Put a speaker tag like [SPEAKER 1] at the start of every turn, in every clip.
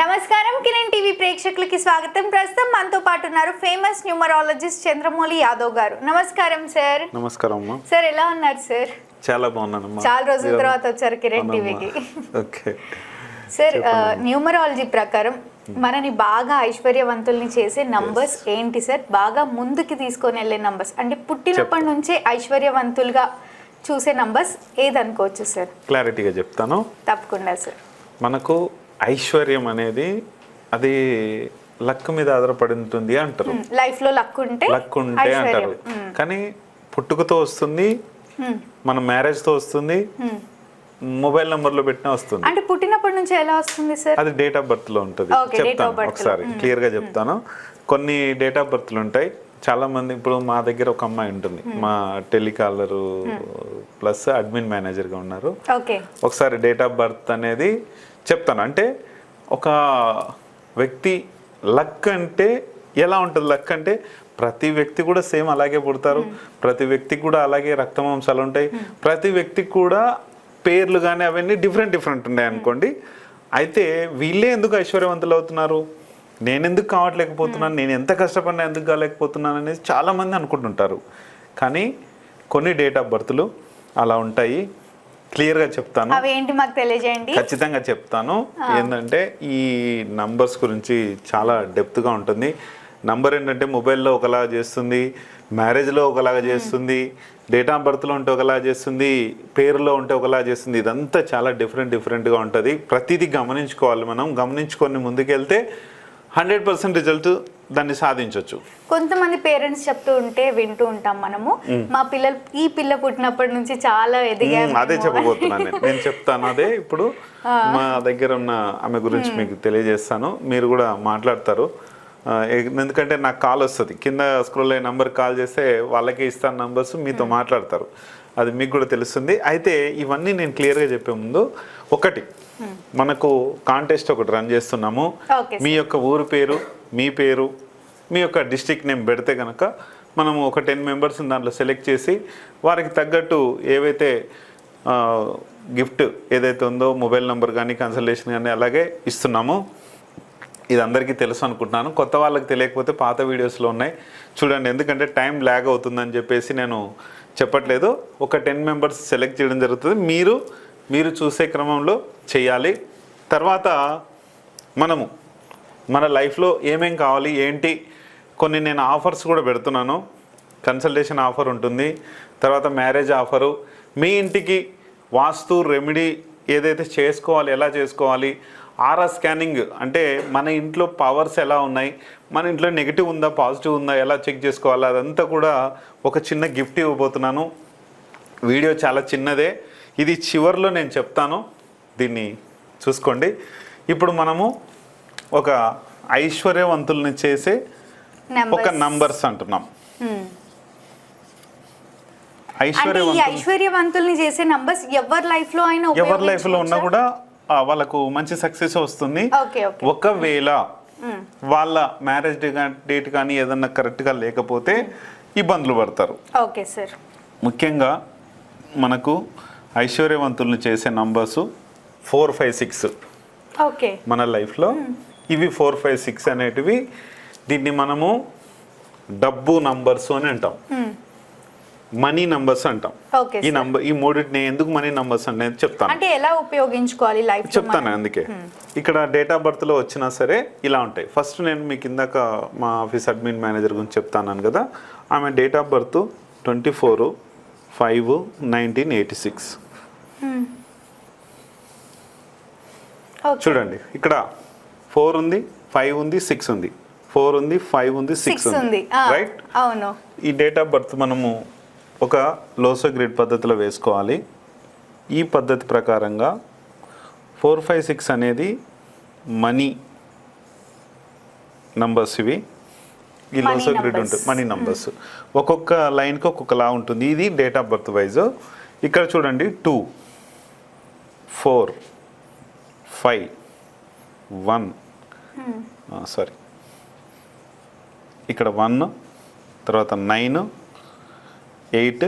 [SPEAKER 1] నమస్కారం. కిరణ్ టీవీ ప్రేక్షకులకి స్వాగతం. ప్రస్తుతం మనతో పాటు ఉన్నారు ఫేమస్ న్యూమరాలజిస్ట్ చంద్రమౌళి యాదవ్ గారు. నమస్కారం సార్.
[SPEAKER 2] నమస్కారం అమ్మా.
[SPEAKER 1] సార్ ఎలా ఉన్నారు సార్?
[SPEAKER 2] చాలా బాగున్నానమ్మా.
[SPEAKER 1] చాలా రోజుల తర్వాత వచ్చారు కిరణ్. టీవీకి.
[SPEAKER 2] ఓకే.
[SPEAKER 1] సార్ న్యూమరాలజీ ప్రకారం మనని బాగా ఐశ్వర్యవంతుల్ని చేసే నంబర్స్ ఏంటి సార్? బాగా ముందుకి తీసుకొని వెళ్ళే నంబర్స్. అంటే పుట్టినప్పటి నుంచే ఐశ్వర్యవంతులుగా చూసే నంబర్స్ ఏదనుకోవచ్చు సార్?
[SPEAKER 2] క్లారిటీగా చెప్తాను.
[SPEAKER 1] తప్పకుండా సార్.
[SPEAKER 2] మనకు ఐశ్వర్యం అనేది అది లక్ మీద ఆధారపడి ఉంటుంది అంటారు.
[SPEAKER 1] లైఫ్లో లక్ ఉంటే
[SPEAKER 2] లక్ ఉంటే అంటారు. కానీ పుట్టుకతో వస్తుంది. మన మ్యారేజ్తో వస్తుంది మొబైల్ నంబర్లో పెట్టినా వస్తుంది.
[SPEAKER 1] అంటే పుట్టినప్పటి నుంచి ఎలా వస్తుంది సార్?
[SPEAKER 2] అది డేట్ ఆఫ్ బర్త్లో ఉంటుంది చెప్తాను
[SPEAKER 1] లో.
[SPEAKER 2] ఒకసారి క్లియర్గా చెప్తాను. కొన్ని డేట్ ఆఫ్ బర్త్లు ఉంటాయి. చాలా మంది ఇప్పుడు మా దగ్గర ఒక అమ్మాయి ఉంటుంది. మా టెలికాలర్ ప్లస్ అడ్మిన్ మేనేజర్గా ఉన్నారు ఒకసారి డేట్ ఆఫ్ బర్త్ అనేది చెప్తాను. అంటే ఒక వ్యక్తి లక్ అంటే ఎలా ఉంటుంది? లక్ అంటే ప్రతి వ్యక్తి కూడా సేమ్ అలాగే పుడతారు. ప్రతి వ్యక్తికి కూడా అలాగే రక్తమాంసాలు ఉంటాయి. ప్రతి వ్యక్తికి కూడా పేర్లు కానీ అవన్నీ డిఫరెంట్ డిఫరెంట్ ఉన్నాయి అనుకోండి. అయితే వీళ్ళే ఎందుకు ఐశ్వర్యవంతులు అవుతున్నారు? నేను ఎందుకు కావట్లేకపోతున్నాను నేను ఎంత కష్టపడినా ఎందుకు కాలేకపోతున్నాను అనేది చాలా మంది అనుకుంటుంటారు. కానీ కొన్ని డేట్ ఆఫ్ బర్త్లు అలా ఉంటాయి. క్లియర్గా చెప్తాను.
[SPEAKER 1] అవి ఏంటి మాకు తెలియజేయండి?
[SPEAKER 2] ఖచ్చితంగా చెప్తాను. ఏంటంటే ఈ నంబర్స్ గురించి చాలా డెప్త్గా ఉంటుంది. నంబర్ ఏంటంటే మొబైల్లో ఒకలాగా చేస్తుంది మ్యారేజ్లో ఒకలాగా చేస్తుంది డేట్ ఆఫ్ బర్త్లో ఉంటే ఒకలా చేస్తుంది పేరులో ఉంటే ఒకలా చేస్తుంది. ఇదంతా చాలా డిఫరెంట్ డిఫరెంట్గా ఉంటుంది. ప్రతిదీ గమనించుకోవాలి మనం. గమనించుకొని ముందుకెళ్తే హండ్రెడ్ పర్సెంట్ రిజల్ట్ దాన్ని సాధించవచ్చు
[SPEAKER 1] కొంతమంది పేరెంట్స్ చెప్తూ ఉంటే వింటూ ఉంటాం మనము. మా పిల్లలు ఈ పిల్ల పుట్టినప్పటి నుంచి చాలా ఎదిగారు
[SPEAKER 2] మ్మ్, అదే చెప్పబోతున్నాను నేను. చెప్తాను అదే. ఇప్పుడు మా దగ్గర ఉన్న ఆమె గురించి మీకు తెలియజేస్తాను. మీరు కూడా మాట్లాడతారు. ఎందుకంటే నాకు కాల్ వస్తుంది. కింద స్క్రోల్ అయ్యే నంబర్ కాల్ చేస్తే వాళ్ళకే ఇస్తాను నంబర్స్ మీతో మాట్లాడతారు. అది మీకు కూడా తెలుస్తుంది. అయితే ఇవన్నీ నేను క్లియర్గా చెప్పే ముందు ఒకటి మనకు కాంటెస్ట్ ఒకటి రన్ చేస్తున్నాము. మీ యొక్క ఊరు పేరు మీ పేరు మీ యొక్క డిస్టిక్ నేమ్ పెడితే కనుక మనము ఒక టెన్ మెంబర్స్ దాంట్లో సెలెక్ట్ చేసి వారికి తగ్గట్టు ఏవైతే గిఫ్ట్ ఏదైతే ఉందో మొబైల్ నెంబర్ కానీ కన్సల్టేషన్ కానీ అలాగే ఇస్తున్నాము. ఇది అందరికీ తెలుసు అనుకుంటున్నాను. కొత్త వాళ్ళకి తెలియకపోతే పాత వీడియోస్లో ఉన్నాయి. చూడండి ఎందుకంటే టైం ల్యాగ్ అవుతుందని చెప్పేసి నేను చెప్పట్లేదు. ఒక టెన్ మెంబర్స్ సెలెక్ట్ చేయడం జరుగుతుంది. మీరు మీరు చూసే క్రమంలో చేయాలి. తర్వాత మనము మన లైఫ్లో ఏమేం కావాలి ఏంటి? కొన్ని నేను ఆఫర్స్ కూడా పెడుతున్నాను. కన్సల్టేషన్ ఆఫర్ ఉంటుంది. తర్వాత మ్యారేజ్ ఆఫరు మీ ఇంటికి వాస్తు రెమెడీ ఏదైతే చేసుకోవాలి ఎలా చేసుకోవాలి ఆరా స్కానింగ్ అంటే మన ఇంట్లో పవర్స్ ఎలా ఉన్నాయి? మన ఇంట్లో నెగిటివ్ ఉందా? పాజిటివ్ ఉందా? ఎలా చెక్ చేసుకోవాలి? అదంతా కూడా ఒక చిన్న గిఫ్ట్ ఇవ్వబోతున్నాను. వీడియో చాలా చిన్నదే. ఇది చివర్లో నేను చెప్తాను. దీన్ని చూసుకోండి. ఇప్పుడు మనము ఒక ఐశ్వర్యవంతుల్ని చేసే ఒక. నంబర్స్ అంటున్నాం.
[SPEAKER 1] ఐశ్వర్యవంతుల్ని చేసే నంబర్స్ ఎవరి లైఫ్లో అయినా
[SPEAKER 2] ఎవరి లైఫ్లో ఉన్నా కూడా వాళ్ళకు మంచి సక్సెస్ వస్తుంది. ఒకవేళ వాళ్ళ మ్యారేజ్ డేట్ కానీ ఏదన్నా correct గా లేకపోతే ఇబ్బందులు పడతారు.
[SPEAKER 1] Okay sir.
[SPEAKER 2] ముఖ్యంగా మనకు ఐశ్వర్యవంతుల్ని చేసే numbers four five six
[SPEAKER 1] okay.
[SPEAKER 2] మన లైఫ్లో ఇవి ఫోర్ ఫైవ్ సిక్స్ అనేటివి దీన్ని మనము డబ్బు నంబర్స్ అని అంటాం. మనీ నంబర్స్ అంటాం. ఈ నంబర్ ఈ మూడింటిని ఎందుకు మనీ నంబర్స్ అనేది చెప్తాను.
[SPEAKER 1] అంటే ఎలా ఉపయోగించుకోవాలి లైఫ్
[SPEAKER 2] చెప్తాను అందుకే. ఇక్కడ డేట్ ఆఫ్ బర్త్లో వచ్చినా సరే ఇలా ఉంటాయి. ఫస్ట్ నేను మీకు ఇందాక మా ఆఫీస్ అడ్మిన్ మేనేజర్ గురించి చెప్తాను కదా. ఆమె date of birth twenty four five nineteen eighty six చూడండి ఇక్కడ ఫోర్ ఉంది ఫైవ్ ఉంది సిక్స్ ఉంది. ఫోర్ ఉంది ఫైవ్ ఉంది సిక్స్
[SPEAKER 1] ఉంది.
[SPEAKER 2] రైట్
[SPEAKER 1] అవును.
[SPEAKER 2] ఈ డేట్ ఆఫ్ బర్త్ మనము ఒక లోసో గ్రిడ్ పద్ధతిలో వేసుకోవాలి. ఈ పద్ధతి ప్రకారంగా ఫోర్ ఫైవ్ సిక్స్ అనేది మనీ నంబర్స్ ఇవి. ఈ లోసో గ్రిడ్. ఉంటుంది మనీ నంబర్స్. ఒక్కొక్క లైన్కి ఒక్కొక్కలా ఉంటుంది. ఇది డేట్ ఆఫ్ బర్త్ వైజ్. ఇక్కడ చూడండి two four five one. Sorry. ఇక్కడ వన్ తర్వాత నైన్ ఎయిట్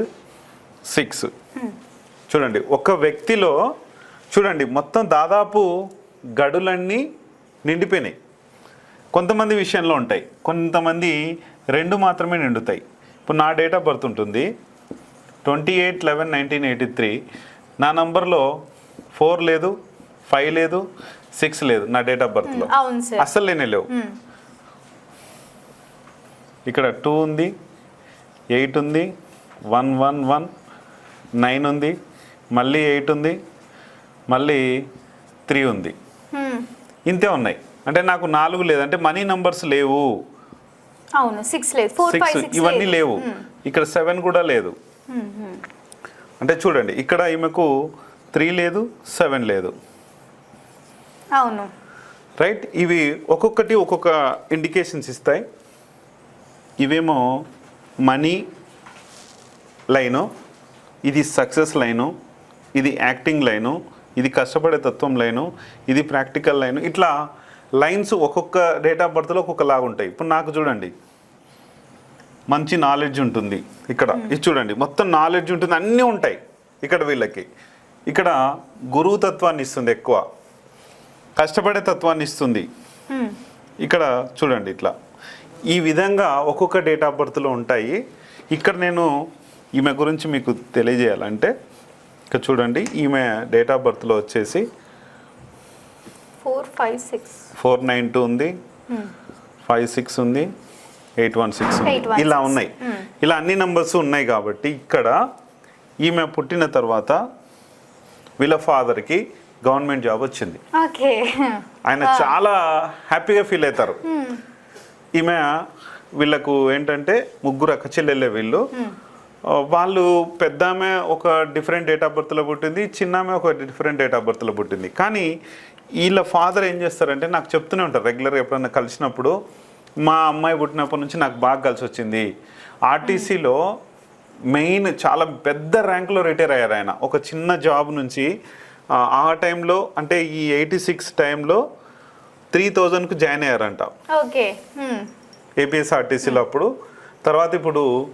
[SPEAKER 2] సిక్స్. చూడండి ఒక వ్యక్తిలో చూడండి మొత్తం దాదాపు గడులన్నీ నిండిపోయినాయి. కొంతమంది విషయంలో ఉంటాయి. కొంతమంది రెండు మాత్రమే నిండుతాయి. ఇప్పుడు నా డేట్ ఆఫ్ బర్త్ ఉంటుంది. Twenty eight eleven nineteen eighty three. నా నంబర్లో ఫోర్ లేదు ఫైవ్ లేదు సిక్స్ లేదు నా డేట్ ఆఫ్ బర్త్లో. అస్సలు లేనే లేవు. ఇక్కడ టూ ఉంది ఎయిట్ ఉంది వన్ వన్ వన్ నైన్ ఉంది మళ్ళీ ఎయిట్ ఉంది మళ్ళీ త్రీ ఉంది. ఇంతే ఉన్నాయి. అంటే నాకు నాలుగు లేదు. అంటే మనీ నంబర్స్ లేవు.
[SPEAKER 1] అవును సిక్స్ లేదు. ఫోర్ ఫైవ్
[SPEAKER 2] సిక్స్ ఇవన్నీ లేవు. ఇక్కడ సెవెన్ కూడా లేదు. అంటే చూడండి ఇక్కడ ఈమెకు త్రీ లేదు సెవెన్ లేదు.
[SPEAKER 1] అవును.
[SPEAKER 2] రైట్? ఇవి ఒక్కొక్కటి ఒక్కొక్క ఇండికేషన్స్ ఇస్తాయి. ఇవేమో మనీ లైను ఇది సక్సెస్ లైను ఇది యాక్టింగ్ లైను ఇది కష్టపడే తత్వం లైను ఇది ప్రాక్టికల్ లైను ఇట్లా లైన్స్ ఒక్కొక్క డేట్ ఆఫ్ బర్త్లో ఒక్కొక్కలాగా ఉంటాయి. ఇప్పుడు నాకు చూడండి. మంచి నాలెడ్జ్ ఉంటుంది ఇక్కడ. ఇది చూడండి. మొత్తం నాలెడ్జ్ ఉంటుంది అన్నీ ఉంటాయి ఇక్కడ వీళ్ళకి. ఇక్కడ గురువు తత్వాన్ని ఇస్తుంది ఎక్కువ. కష్టపడే తత్వాన్ని ఇస్తుంది. ఇక్కడ చూడండి ఇట్లా. ఈ విధంగా ఒక్కొక్క డేట్ ఆఫ్ బర్త్లో ఉంటాయి. ఇక్కడ నేను ఈమె గురించి మీకు తెలియజేయాలంటే ఇక్కడ చూడండి ఈమె డేట్ ఆఫ్ బర్త్లో వచ్చేసి
[SPEAKER 1] four five six.
[SPEAKER 2] Four nine two ఉంది ఫైవ్ సిక్స్ ఉంది ఎయిట్ వన్ సిక్స్ ఉంది.
[SPEAKER 1] 816.
[SPEAKER 2] ఇలా ఉన్నాయి. ఇలా అన్ని నంబర్స్ ఉన్నాయి కాబట్టి ఇక్కడ ఈమె పుట్టిన తర్వాత వీళ్ళ ఫాదర్కి గవర్నమెంట్ జాబ్ వచ్చింది.
[SPEAKER 1] ఓకే.
[SPEAKER 2] ఆయన చాలా హ్యాపీగా ఫీల్ అవుతారు. ఈమె వీళ్ళకు ఏంటంటే ముగ్గురు అక్క చెల్లెళ్ళే వీళ్ళు. వాళ్ళు పెద్ద ఆమె ఒక డిఫరెంట్ డేట్ ఆఫ్ బర్త్లో పుట్టింది చిన్న ఆమె ఒక డిఫరెంట్ డేట్ ఆఫ్ బర్త్లో పుట్టింది. కానీ వీళ్ళ ఫాదర్ ఏం చేస్తారంటే నాకు చెప్తూనే ఉంటారు రెగ్యులర్గా ఎప్పుడైనా కలిసినప్పుడు మా అమ్మాయి పుట్టినప్పటి నుంచి నాకు బాగా కలిసి వచ్చింది. ఆర్టీసీలో మెయిన్ చాలా పెద్ద ర్యాంక్లో రిటైర్ అయ్యారు ఆయన. ఒక చిన్న జాబ్ నుంచి ఆ, టైంలో అంటే ఈ ఎయిటీ సిక్స్ టైంలో త్రీ థౌజండ్కు జాయిన్ అయ్యారంట.
[SPEAKER 1] ఓకే.
[SPEAKER 2] ఏపీఎస్ఆర్టీసీలో అప్పుడు. తర్వాత ఇప్పుడు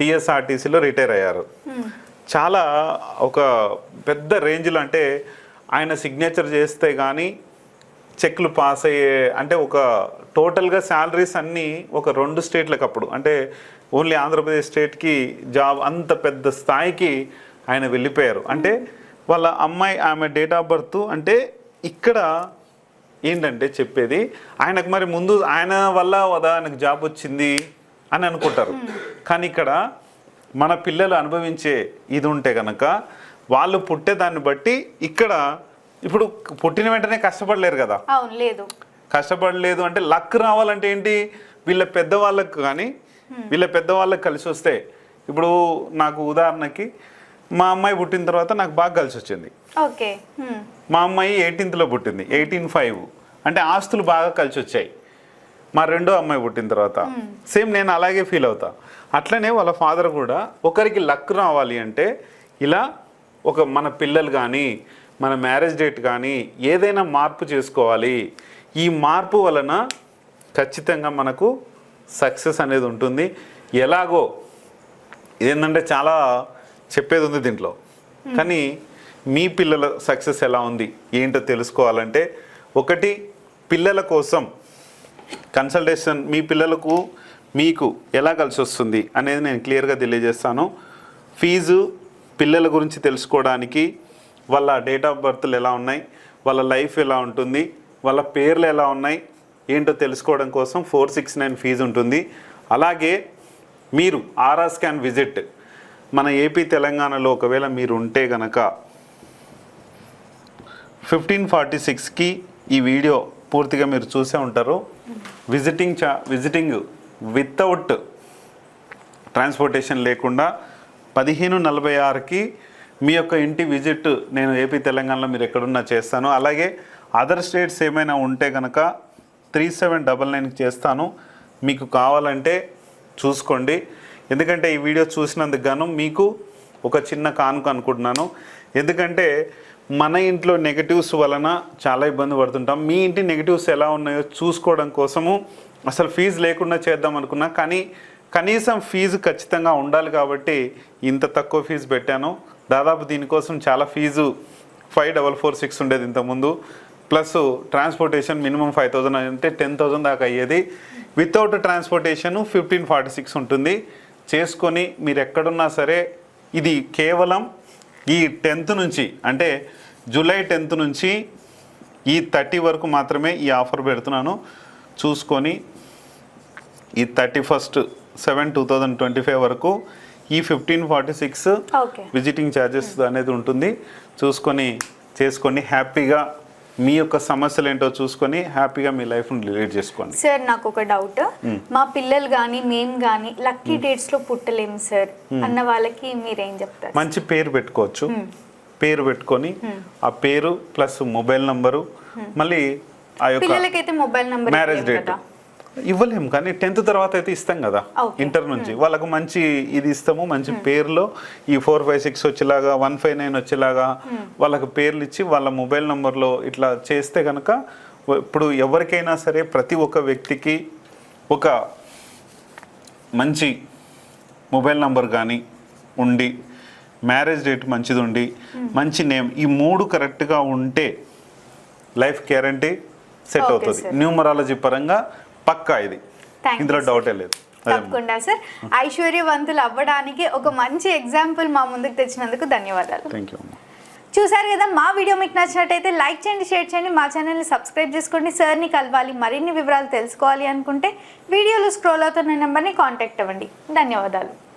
[SPEAKER 2] టీఎస్ఆర్టీసీలో రిటైర్ అయ్యారు. చాలా ఒక పెద్ద రేంజ్లో అంటే ఆయన సిగ్నేచర్ చేస్తే కానీ చెక్లు పాస్ అయ్యే అంటే ఒక టోటల్గా శాలరీస్ అన్నీ ఒక రెండు స్టేట్లకు అప్పుడు. అంటే ఓన్లీ ఆంధ్రప్రదేశ్ స్టేట్కి జాబ్ అంత పెద్ద స్థాయికి ఆయన వెళ్ళిపోయారు. అంటే వాళ్ళ అమ్మాయి ఆమె డేట్ ఆఫ్ బర్త్ అంటే ఇక్కడ ఏంటంటే చెప్పేది ఆయనకు మరి ముందు ఆయన వల్ల వదా ఆయనకు జాబ్ వచ్చింది? అని అనుకుంటారు. కానీ ఇక్కడ మన పిల్లలు అనుభవించే ఇది ఉంటే కనుక వాళ్ళు పుట్టే దాన్ని బట్టి ఇక్కడ ఇప్పుడు పుట్టిన వెంటనే కష్టపడలేరు కదా.
[SPEAKER 1] లేదు.
[SPEAKER 2] కష్టపడలేదు అంటే లక్ రావాలంటే ఏంటి? వీళ్ళ పెద్దవాళ్ళకు కానీ వీళ్ళ పెద్దవాళ్ళకి కలిసి వస్తే ఇప్పుడు నాకు ఉదాహరణకి మా అమ్మాయి పుట్టిన తర్వాత నాకు బాగా కలిసి వచ్చింది.
[SPEAKER 1] ఓకే.
[SPEAKER 2] మా అమ్మాయి ఎయిటీన్త్లో పుట్టింది ఎయిటీన్ ఫైవ్ అంటే ఆస్తులు బాగా కలిసి వచ్చాయి. మా రెండో అమ్మాయి పుట్టిన తర్వాత. సేమ్ నేను అలాగే ఫీల్ అవుతా. అట్లనే వాళ్ళ ఫాదర్ కూడా ఒకరికి లక్ రావాలి అంటే ఇలా ఒక మన పిల్లలు కానీ మన మ్యారేజ్ డేట్ కానీ ఏదైనా మార్పు చేసుకోవాలి. ఈ మార్పు వలన ఖచ్చితంగా మనకు సక్సెస్ అనేది ఉంటుంది. ఎలాగో ఇదేంటంటే చాలా చెప్పేది ఉంది దీంట్లో. కానీ మీ పిల్లల సక్సెస్ ఎలా ఉంది? ఏంటో తెలుసుకోవాలంటే ఒకటి పిల్లల కోసం కన్సల్టేషన్ మీ పిల్లలకు మీకు ఎలా కలిసి వస్తుంది అనేది నేను క్లియర్గా తెలియజేస్తాను. ఫీజు పిల్లల గురించి తెలుసుకోవడానికి వాళ్ళ డేట్ ఆఫ్ బర్త్లు ఎలా ఉన్నాయి వాళ్ళ లైఫ్ ఎలా ఉంటుంది వాళ్ళ పేర్లు ఎలా ఉన్నాయి ఏంటో తెలుసుకోవడం కోసం ఫోర్ సిక్స్ నైన్ ఫీజు ఉంటుంది. అలాగే మీరు ఆర్ఆర్ స్కాన్ విజిట్ మన ఏపీ తెలంగాణలో ఒకవేళ మీరు ఉంటే గనక ఫిఫ్టీన్ ఫార్టీ సిక్స్కి ఈ వీడియో పూర్తిగా మీరు చూసే ఉంటారు. విజిటింగ్ చా విజిటింగ్ వితౌట్ ట్రాన్స్పోర్టేషన్ లేకుండా పదిహేను నలభై ఆరుకి మీ యొక్క ఇంటి విజిట్ నేను ఏపీ తెలంగాణలో మీరు ఎక్కడున్నా చేస్తాను. అలాగే అదర్ స్టేట్స్ ఏమైనా ఉంటే కనుక త్రీ సెవెన్ డబల్ నైన్కి చేస్తాను. మీకు కావాలంటే చూసుకోండి. ఎందుకంటే ఈ వీడియో చూసినందుకు గాను మీకు ఒక చిన్న కానుక అనుకుంటున్నాను. ఎందుకంటే మన ఇంట్లో నెగటివ్స్ వలన చాలా ఇబ్బంది పడుతుంటాం. మీ ఇంటి నెగటివ్స్ ఎలా ఉన్నాయో చూసుకోవడం కోసము అసలు ఫీజు లేకుండా చేద్దాం అనుకున్నా కానీ కనీసం ఫీజు ఖచ్చితంగా ఉండాలి కాబట్టి ఇంత తక్కువ ఫీజు పెట్టాను. దాదాపు దీనికోసం చాలా fees five double four six ఉండేది ఇంతకుముందు. Plus transportation minimum five thousand అంటే టెన్ థౌజండ్ దాకా అయ్యేది. Without transportation fifteen forty six ఉంటుంది. చేసుకొని మీరు ఎక్కడున్నా సరే ఇది కేవలం ఈ టెన్త్ నుంచి అంటే జూలై టెన్త్ నుంచి ఈ థర్టీ వరకు మాత్రమే ఈ ఆఫర్ పెడుతున్నాను. చూసుకొని ఈ thirty first seven two thousand twenty five వరకు ఈ fifteen forty six visiting charges అనేది ఉంటుంది. చూసుకొని చేసుకొని హ్యాపీగా మీ యొక్క సమస్యలు ఏంటో చూసుకొని హ్యాపీగా మీ లైఫ్ని లీడ్ చేసుకోండి.
[SPEAKER 1] సార్ నాకు ఒక డౌట్ మా పిల్లలు కానీ మేము కానీ లక్కీ డేట్స్లో పుట్టలేము సార్. అన్న వాళ్ళకి మీరేం చెప్తారు?
[SPEAKER 2] మంచి పేరు పెట్టుకోవచ్చు. పేరు పెట్టుకొని ఆ పేరు ప్లస్ మొబైల్ నంబరు మళ్ళీ ఆ యొక్క
[SPEAKER 1] మొబైల్ నంబర్
[SPEAKER 2] మ్యారేజ్ డేట్. ఇవ్వలేము కానీ టెన్త్ తర్వాత అయితే ఇస్తాం కదా. ఇంటర్ నుంచి. వాళ్ళకు మంచి ఇది ఇస్తాము మంచి పేర్లో. ఈ ఫోర్ ఫైవ్ సిక్స్ వచ్చేలాగా వన్ ఫైవ్ నైన్ వచ్చేలాగా వాళ్ళకు పేర్లు ఇచ్చి వాళ్ళ మొబైల్ నంబర్లో ఇట్లా చేస్తే కనుక ఇప్పుడు ఎవరికైనా సరే ప్రతి ఒక్క వ్యక్తికి ఒక మంచి మొబైల్ నంబర్ కానీ ఉండి మ్యారేజ్ డేట్ మంచిది ఉండి మంచి నేమ్ ఈ మూడు కరెక్ట్గా ఉంటే లైఫ్ గ్యారంటీ సెట్ అవుతుంది. న్యూమరాలజీ పరంగా పక్కా ఇది. ఇందులో. డౌటే లేదు.
[SPEAKER 1] తప్పకుండా సార్ ఐశ్వర్యవంతులు అవ్వడానికి ఒక మంచి ఎగ్జాంపుల్ మా ముందుకు తెచ్చినందుకు ధన్యవాదాలు.
[SPEAKER 2] థ్యాంక్ యూ అమ్మా.
[SPEAKER 1] చూసారు కదా మా వీడియో మీకు నచ్చినట్టయితే లైక్ చేయండి షేర్ చేయండి మా ఛానల్ని సబ్స్క్రైబ్ చేసుకోండి సార్ని కలవాలి మరిన్ని వివరాలు తెలుసుకోవాలి అనుకుంటే వీడియోలో స్క్రోల్ అవుతున్న నెంబర్ని కాంటాక్ట్ అవ్వండి. ధన్యవాదాలు.